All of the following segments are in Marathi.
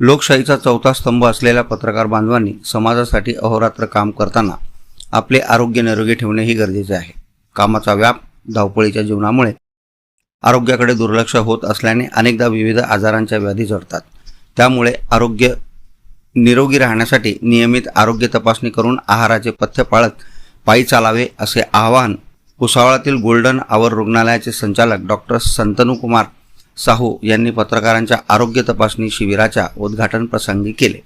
लोकशाहीचा चौथा स्तंभ असलेल्या पत्रकार बांधवांनी समाजासाठी अहोरात्र काम करताना आपले आरोग्य निरोगी ठेवणेही गरजेचे आहे. कामाचा व्याप धावपळीच्या जीवनामुळे आरोग्याकडे दुर्लक्ष होत असल्याने अनेकदा विविध आजारांच्या व्याधी जडतात त्यामुळे आरोग्य निरोगी राहण्यासाठी नियमित आरोग्य तपासणी करून आहाराचे पथ्य पाळत पायी चालावे असे आवाहन भुसावळातील गोल्डन आवर रुग्णालयाचे संचालक डॉक्टर संतनुकुमार साहू यांनी पत्रकारांच्या आरोग्य तपासणी शिबिराच्या उद्घाटन प्रसंगी केले.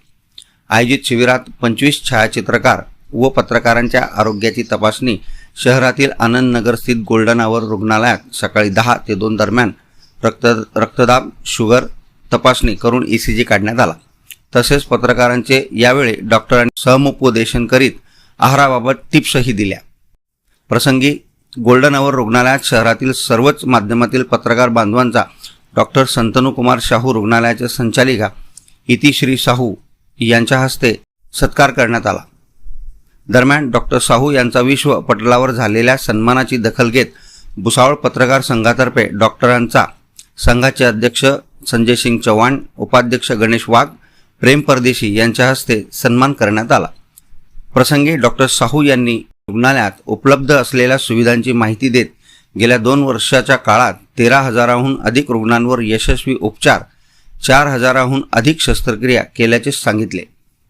आयोजित शिबिरात पंचवीस छायाचित्रकार व पत्रकारांच्या आरोग्याची तपासणी शहरातील आनंदनगर स्थित गोल्डन आवर रुग्णालयात सकाळी दहा ते दोन दरम्यान रक्त रक्तदाब शुगर तपासणी करून ई सी जी काढण्यात आला. तसेच पत्रकारांचे यावेळी डॉक्टरांनी समुपदेशन करीत आहाराबाबत टिप्सही दिल्या. प्रसंगी गोल्डन आवर रुग्णालयात शहरातील सर्वच माध्यमातील पत्रकार बांधवांचा डॉक्टर संतनुकुमार शाहू रुग्णालयाच्या संचालिका इतिश्री साहू यांच्या हस्ते सत्कार करण्यात आला. दरम्यान डॉक्टर साहू यांचा विश्व पटलावर झालेल्या सन्मानाची दखल घेत भुसावळ पत्रकार संघातर्फे डॉक्टरांचा संघाचे अध्यक्ष संजय सिंग चव्हाण उपाध्यक्ष गणेश वाघ प्रेम परदेशी यांच्या हस्ते सन्मान करण्यात आला. प्रसंगी डॉक्टर साहू यांनी रुग्णालयात उपलब्ध असलेल्या सुविधांची माहिती देत गेल्या दोन वर्षाच्या काळात तेरा हजाराहून अधिक रुग्णांवर यशस्वी उपचार चार हजाराहून अधिक शस्त्रक्रिया केल्याचे सांगितले.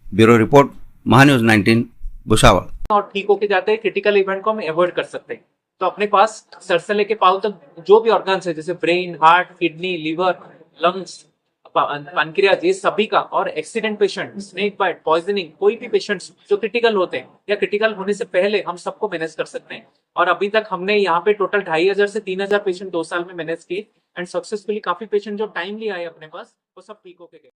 Bureau report MahaNews nineteen Bhusawal. और ठीक होके जाते हैं क्रिटिकल इवेंट को हम अवॉइड कर सकते हैं। तो अपने पास सर से लेके पाव तक जो भी ऑर्गन्स है जैसे brain heart kidney liver lungs pancreas ये सभी का और accident patient snake bite poisoning कोई भी पेशेंट जो क्रिटिकल होते हैं या क्रिटिकल होने से पहले हम सबको मैनेज कर सकते हैं। और अभी तक हमने यहाँ पे टोटल ढाई हज़ार से तीन हज़ार पेशेंट दो साल में मैनेज किए एंड सक्सेसफुली काफ़ी पेशेंट जो टाइमली आए अपने पास, वो सब ठीक होके गए।